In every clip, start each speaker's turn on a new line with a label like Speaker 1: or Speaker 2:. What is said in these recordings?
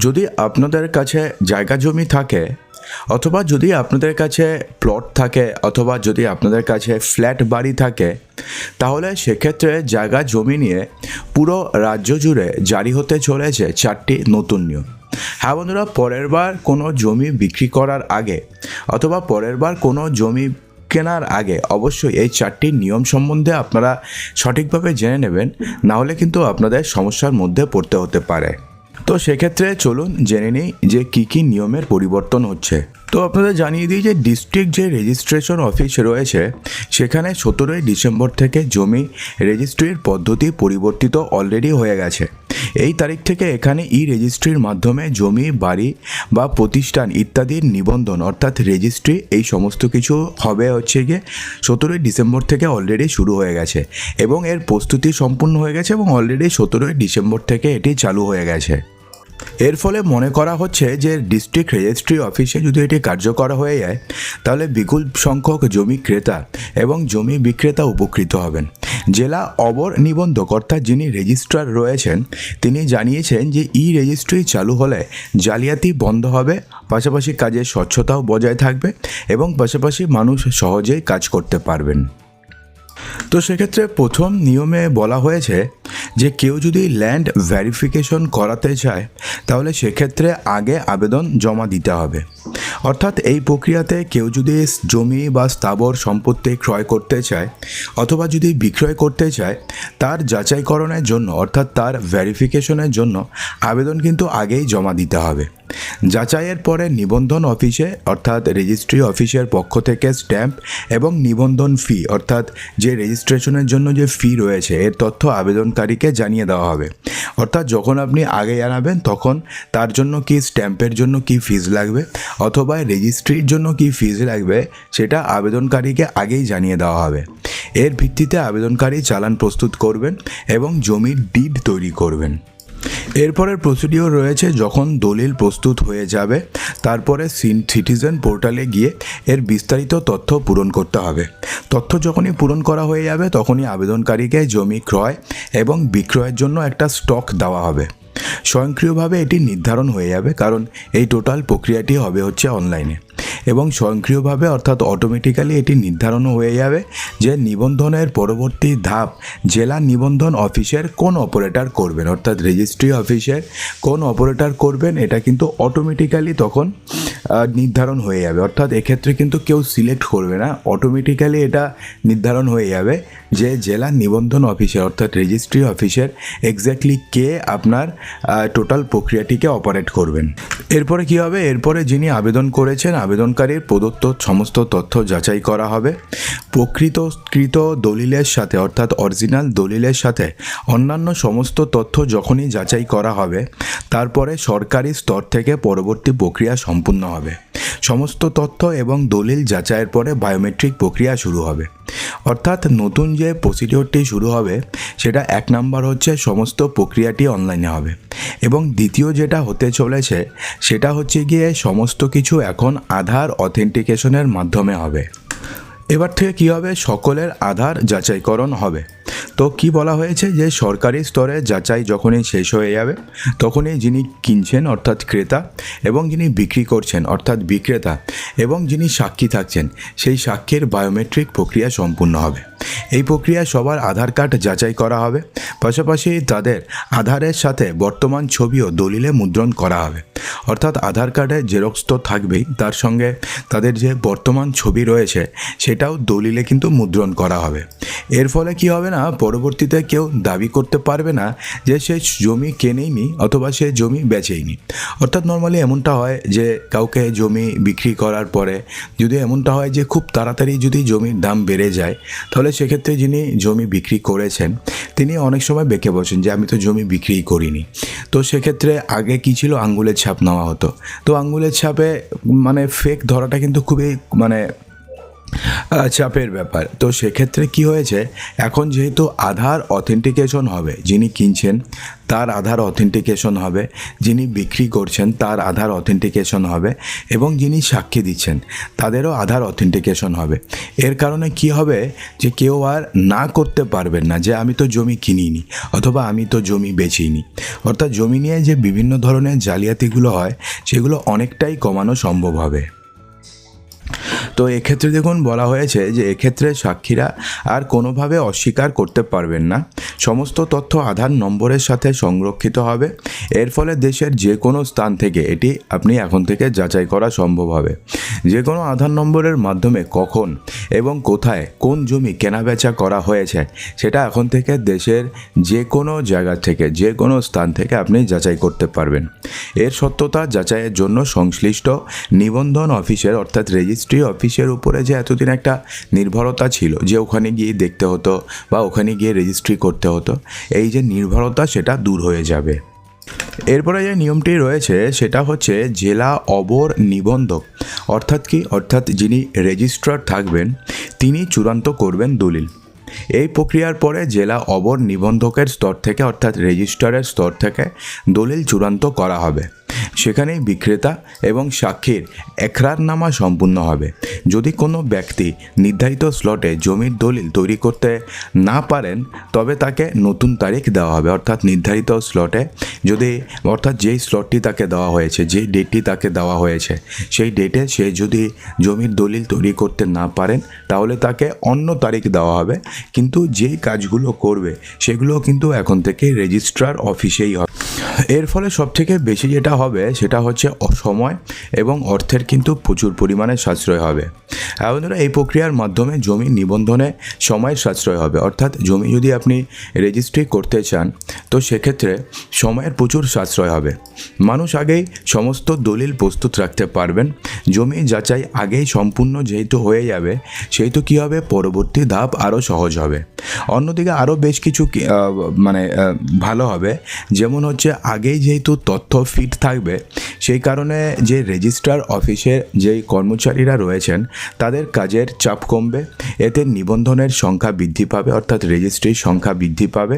Speaker 1: যদি আপনাদের কাছে জায়গা জমি থাকে, অথবা যদি আপনাদের কাছে প্লট থাকে, অথবা যদি আপনাদের কাছে ফ্ল্যাট বাড়ি থাকে, তাহলে সেক্ষেত্রে জায়গা জমি নিয়ে পুরো রাজ্য জুড়ে জারি হতে চলেছে চারটি নতুন নিয়ম। হ্যাঁ বন্ধুরা, পরের বার কোনো জমি বিক্রি করার আগে, অথবা পরের বার কোনো জমি কেনার আগে অবশ্যই এই চারটি নিয়ম সম্বন্ধে আপনারা সঠিকভাবে জেনে নেবেন, নাহলে কিন্তু আপনাদের সমস্যার মধ্যে পড়তে হতে পারে। তো সেক্ষেত্রে চলুন জেনে নিই যে কী কী নিয়মের পরিবর্তন হচ্ছে। তো আপনাদের জানিয়ে দিই যে ডিস্ট্রিক্ট যে রেজিস্ট্রেশন অফিস রয়েছে, সেখানে সতেরোই ডিসেম্বর থেকে জমি রেজিস্ট্রির পদ্ধতি পরিবর্তিত অলরেডি হয়ে গেছে। এই তারিখ থেকে এখানে ই রেজিস্ট্রির মাধ্যমে জমি, বাড়ি বা প্রতিষ্ঠান ইত্যাদির নিবন্ধন, অর্থাৎ রেজিস্ট্রি এই সমস্ত কিছু হবে হচ্ছে গিয়ে সতেরোই ডিসেম্বর থেকে অলরেডি শুরু হয়ে গেছে এবং এর প্রস্তুতি সম্পূর্ণ হয়ে গেছে এবং অলরেডি সতেরোই ডিসেম্বর থেকে এটি চালু হয়ে গেছে। এর ফলে মনে করা হচ্ছে যে ডিস্ট্রিক্ট রেজিস্ট্রি অফিসে যদি এটি কার্যকর হয়ে যায়, তাহলে বিপুল সংখ্যক জমি ক্রেতা এবং জমি বিক্রেতা উপকৃত হবেন। জেলা অবর নিবন্ধক অর্থাৎ যিনি রেজিস্ট্রার রয়েছেন, তিনি জানিয়েছেন যে ই রেজিস্ট্রি চালু হলে জালিয়াতি বন্ধ হবে, পাশাপাশি কাজের স্বচ্ছতাও বজায় থাকবে এবং পাশাপাশি মানুষ সহজেই কাজ করতে পারবেন। তো সেক্ষেত্রে প্রথম নিয়মে বলা হয়েছে যে কেউ যদি ল্যান্ড ভ্যারিফিকেশন করাতে চায়, তাহলে সেক্ষেত্রে আগে আবেদন জমা দিতে হবে। অর্থাৎ এই প্রক্রিয়াতে কেউ যদি জমি বা স্থাবর সম্পত্তি ক্রয় করতে চায়, অথবা যদি বিক্রয় করতে চায়, তার যাচাইকরণের জন্য, অর্থাৎ তার ভ্যারিফিকেশনের জন্য আবেদন কিন্তু আগেই জমা দিতে হবে। যাচাইয়ের পরে নিবন্ধন অফিসে, অর্থাৎ রেজিস্ট্রি অফিসের পক্ষ থেকে স্ট্যাম্প এবং নিবন্ধন ফি অর্থাৎ যে রেজিস্ট্রেশনের জন্য যে ফি রয়েছে, এর তথ্য আবেদনকারীকে জানিয়ে দেওয়া হবে। অর্থাৎ যখন আপনি আগে জানাবেন, তখন তার জন্য কি স্ট্যাম্পের জন্য কি ফিজ লাগবে, অথবা রেজিস্ট্রির জন্য কি ফিজ লাগবে, সেটা আবেদনকারীকে আগেই জানিয়ে দেওয়া হবে। এর ভিত্তিতে আবেদনকারী চালান প্রস্তুত করবেন এবং জমির ডিড তৈরি করবেন। এরপরের প্রসিডিওর রয়েছে যখন দলিল প্রস্তুত হয়ে যাবে, তারপরে সিটিজেন পোর্টালে গিয়ে এর বিস্তারিত তথ্য পূরণ করতে হবে। তথ্য যখনই পূরণ করা হয়ে যাবে, তখনই আবেদনকারীকে জমি ক্রয় এবং বিক্রয়ের জন্য একটা স্টক দেওয়া হবে। স্বয়ংক্রিয়ভাবে এটি নির্ধারণ হয়ে যাবে, কারণ এই টোটাল প্রক্রিয়াটি হবে হচ্ছে অনলাইনে। এবং স্বয়ংক্রিয়ভাবে অর্থাৎ অটোমেটিক্যালি এটি নির্ধারণও হয়ে যাবে যে নিবন্ধনের পরবর্তী ধাপ জেলা নিবন্ধন অফিসের কোন অপারেটর করবেন, অর্থাৎ রেজিস্ট্রি অফিসের কোন অপারেটর করবেন, এটা কিন্তু অটোমেটিক্যালি তখন নির্ধারণ হয়ে যাবে। অর্থাৎ এক্ষেত্রে কিন্তু কেউ সিলেক্ট করবে না অটোমেটিক্যালি এটা নির্ধারণ হয়ে যাবে যে জেলা নিবন্ধন অফিসের, অর্থাৎ রেজিস্ট্রি অফিসের এক্স্যাক্টলি কে আপনার টোটাল প্রক্রিয়াটিকে অপারেট করবেন। এরপরে কি হবে? এরপরে যিনি আবেদন করেছেন আবেদনকারীর প্রদত্ত সমস্ত তথ্য যাচাই করা হবে। প্রকৃতকৃত দলিলের সাথে, অর্থাৎ অরিজিনাল দলিলের সাথে অন্যান্য সমস্ত তথ্য যখনই যাচাই করা হবে, তারপরে সরকারি স্তর থেকে পরবর্তী প্রক্রিয়া সম্পূর্ণ হবে। সমস্ত তথ্য এবং দলিল যাচাইয়ের পরে বায়োমেট্রিক প্রক্রিয়া শুরু হবে। অর্থাৎ নতুন যে প্রসিডিওরটি শুরু হবে, সেটা এক নাম্বার হচ্ছে সমস্ত প্রক্রিয়াটি অনলাইনে হবে। এবং দ্বিতীয় যেটা হতে চলেছে, সেটা হচ্ছে গিয়ে সমস্ত কিছু এখন আধার অথেন্টিকেশনের মাধ্যমে হবে। এবার থেকে কী হবে? সকলের আধার যাচাইকরণ হবে। তো কি বলা হয়েছে যে সরকারি স্তরে যাচাই যখনই শেষ হয়ে যাবে, তখনই যিনি কিনছেন, অর্থাৎ ক্রেতা, এবং যিনি বিক্রি করছেন, অর্থাৎ বিক্রেতা, এবং যিনি সাক্ষী থাকছেন, সেই সাক্ষীর বায়োমেট্রিক প্রক্রিয়া সম্পূর্ণ হবে। এই প্রক্রিয়া সবার আধার কার্ড যাচাই করা হবে। পাশাপাশি তাদের আধারের সাথে বর্তমান ছবিও দলিলে মুদ্রণ করা হবে। অর্থাৎ আধার কার্ডের জেরক্স তো থাকবেই, তার সঙ্গে তাদের যে বর্তমান ছবি রয়েছে, সেটাও দলিলে কিন্তু মুদ্রণ করা হবে। এর ফলে কি হবে না পরবর্তীতে কেউ দাবি করতে পারবে না যে সে জমি কেনেইনি অথবা সে জমি বেচেইনি। অর্থাৎ নর্মালি এমনটা হয় যে কাউকে জমি বিক্রি করার পরে যদি এমনটা হয় যে খুব তাড়াতাড়ি যদি জমির দাম বেড়ে যায়, তাহলে সেক্ষেত্রে যিনি জমি বিক্রি করেছেন, তিনি অনেক সময় বেঁকে বসেন যে আমি তো জমি বিক্রি করিনি। তো সেক্ষেত্রে আগে কি ছিল? আঙ্গুলের ছাপ নেওয়া হতো। তো আঙ্গুলের ছাপে মানে ফেক ধরাটা কিন্তু খুবই মানে চাপের ব্যাপার। তো সেক্ষেত্রে কি হয়েছে, এখন যেহেতু আধার অথেন্টিকেশন হবে, যিনি কিনছেন, তার আধার অথেন্টিকেশন হবে, যিনি বিক্রি করছেন, তার আধার অথেন্টিকেশন হবে, এবং যিনি সাক্ষী দিচ্ছেন, তাদেরও আধার অথেন্টিকেশন হবে। এর কারণে কি হবে, যে কেউ আর না করতে পারবেন না, যে আমি তো জমি কিনিনি, অথবা আমি তো জমি বেচিনি। অর্থাৎ জমি নিয়ে যে বিভিন্ন ধরনের জালিয়াতিগুলো হয়, সেগুলো অনেকটাই কমানো সম্ভব হবে। তো এক্ষেত্রে দেখুন বলা হয়েছে যে এক্ষেত্রে সাক্ষীরা আর কোনোভাবে অস্বীকার করতে পারবেন না। সমস্ত তথ্য আধার নম্বরের সাথে সংরক্ষিত হবে। এর ফলে দেশের যে কোনো স্থান থেকে এটি আপনি এখন থেকে যাচাই করা সম্ভব হবে। যে কোনো আধার নম্বরের মাধ্যমে কখন এবং কোথায় কোন জমি কেনাবেচা করা হয়েছে, সেটা এখন থেকে দেশের যে কোনো জায়গা থেকে যে কোনো স্থান থেকে আপনি যাচাই করতে পারবেন। এর সত্যতা যাচাইয়ের জন্য সংশ্লিষ্ট নিবন্ধন অফিসের, অর্থাৎ রেজিস্ট্রি অফিসের উপরে যে এতদিন একটা নির্ভরতা ছিল, যে ওখানে গিয়ে দেখতে হতো বা ওখানে গিয়ে রেজিস্ট্রি করতে হতো। এই যে নির্ভরতা সেটা দূর হয়ে যাবে। এরপরে যে নিয়মটি রয়েছে, সেটা হচ্ছে জেলা অবর নিবন্ধক, অর্থাৎ কি? অর্থাৎ যিনি রেজিস্ট্রার থাকবেন, তিনি চূড়ান্ত করবেন দলিল। এই প্রক্রিয়ার পরে জেলা অবর নিবন্ধকের স্তর থেকে, অর্থাৎ রেজিস্ট্রারের স্তর থেকে দলিল চূড়ান্ত করা হবে। সেখানেই বিক্রেতা এবং সাক্ষীর একরারনামা সম্পূর্ণ হবে। যদি কোনো ব্যক্তি নির্ধারিত স্লটে জমির দলিল তৈরি করতে না পারেন, তবে তাকে নতুন তারিখ দেওয়া হবে। অর্থাৎ নির্ধারিত স্লটে যদি, অর্থাৎ যেই স্লটটি তাকে দেওয়া হয়েছে, যেই ডেটটি তাকে দেওয়া হয়েছে, সেই ডেটে সে যদি জমির দলিল তৈরি করতে না পারেন, তাহলে তাকে অন্য তারিখ দেওয়া হবে। কিন্তু যেই কাজগুলো করবে, সেগুলো কিন্তু এখন থেকে রেজিস্ট্রার অফিসেই হবে। এর ফলে সবথেকে বেশি যেটা হবে সেটা হচ্ছে সময় এবং অর্থের কিন্তু প্রচুর পরিমাণে সাশ্রয় হবে। আর বন্ধুরা, এই প্রক্রিয়ার মাধ্যমে জমি নিবন্ধনে সময়ের সাশ্রয় হবে। অর্থাৎ জমি যদি আপনি রেজিস্ট্রি করতে চান, তো সেক্ষেত্রে সময়ের প্রচুর সাশ্রয় হবে। মানুষ আগেই সমস্ত দলিল প্রস্তুত রাখতে পারবেন। জমি যাচাই আগেই সম্পূর্ণ যেহেতু হয়ে যাবে, সেহেতু কী হবে? পরবর্তী ধাপ আরও সহজ হবে। অন্যদিকে আরও বেশ কিছু মানে ভালো হবে। যেমন হচ্ছে আগেই যেহেতু তথ্য ফিট থাকবে, সেই কারণে যে রেজিস্ট্রার অফিসের যেই কর্মচারীরা রয়েছেন, তাদের কাজের চাপ কমবে। এতে নিবন্ধনের সংখ্যা বৃদ্ধি পাবে, অর্থাৎ রেজিস্ট্রির সংখ্যা বৃদ্ধি পাবে।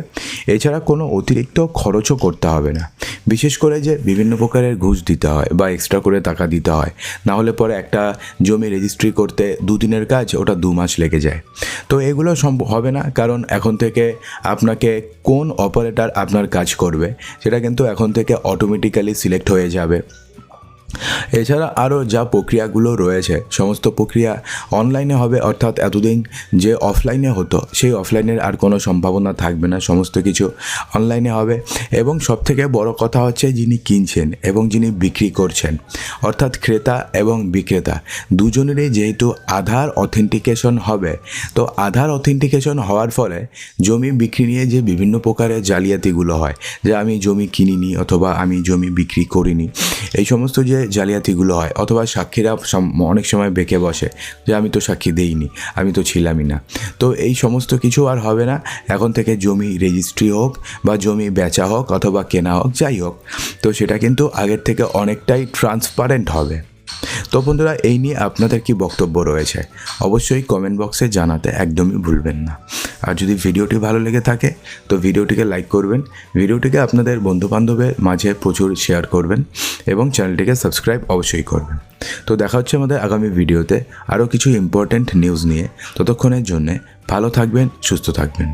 Speaker 1: এছাড়া কোনো অতিরিক্ত খরচও করতে হবে না। বিশেষ করে যে বিভিন্ন প্রকারের ঘুষ দিতে হয় বা এক্সট্রা করে টাকা দিতে হয়। না হলে পরে একটা জমি রেজিস্ট্রি করতে দুদিনের কাজ, ওটা দু মাস লেগে যায়। তো এগুলো সম্ভব হবে না, কারণ এখন থেকে আপনাকে কোন অপারেটার আপনার কাজ করবে, সেটা কিন্তু এখন থেকে অটোমেটিক্যালি সিলেক্ট হয়ে যাবে। এছাড়া আরও যা প্রক্রিয়াগুলো রয়েছে, সমস্ত প্রক্রিয়া অনলাইনে হবে, অর্থাৎ এতদিন যে অফলাইনে হতো, সেই অফলাইনের আর কোনো সম্ভাবনা থাকবে না, সমস্ত কিছু অনলাইনে হবে। এবং সবথেকে বড় কথা হচ্ছে যিনি কিনছেন এবং যিনি বিক্রি করছেন, অর্থাৎ ক্রেতা এবং বিক্রেতা, দুজনেরই যেহেতু আধার অথেন্টিকেশন হবে, তো আধার অথেন্টিকেশন হওয়ার ফলে জমি বিক্রি নিয়ে যে বিভিন্ন প্রকারের জালিয়াতিগুলো হয়, যে আমি জমি কিনিনি অথবা আমি জমি বিক্রি করিনি, এই সমস্ত যে জালিয়াতিগুলো হয় অথবা সাক্ষীরা অনেক সময় বেঁকে বসে যে আমি তো সাক্ষী দেইনি, আমি তো ছিলামই না। তো এই সমস্ত কিছু আর হবে না। এখন থেকে জমি রেজিস্ট্রি হোক বা জমি বেচা হোক অথবা কেনা হোক, যাই হোক। তো সেটা কিন্তু আগের থেকে অনেকটাই ট্রান্সপারেন্ট হবে। তো বন্ধুরা, এই নিয়ে আপনাদের কি বক্তব্য রয়েছে? অবশ্যই কমেন্ট বক্সে জানাতে একদমই ভুলবেন না। আর যদি ভিডিওটি ভালো লেগে থাকে, তো ভিডিওটিকে লাইক করবেন। ভিডিওটিকে আপনাদের বন্ধুবান্ধবের মাঝে প্রচুর শেয়ার করবেন এবং চ্যানেলটিকে সাবস্ক্রাইব অবশ্যই করবেন। তো দেখা হচ্ছে আমাদের আগামী ভিডিওতে আরও কিছু ইম্পর্ট্যান্ট নিউজ নিয়ে। ততক্ষণের জন্যে ভালো থাকবেন, সুস্থ থাকবেন।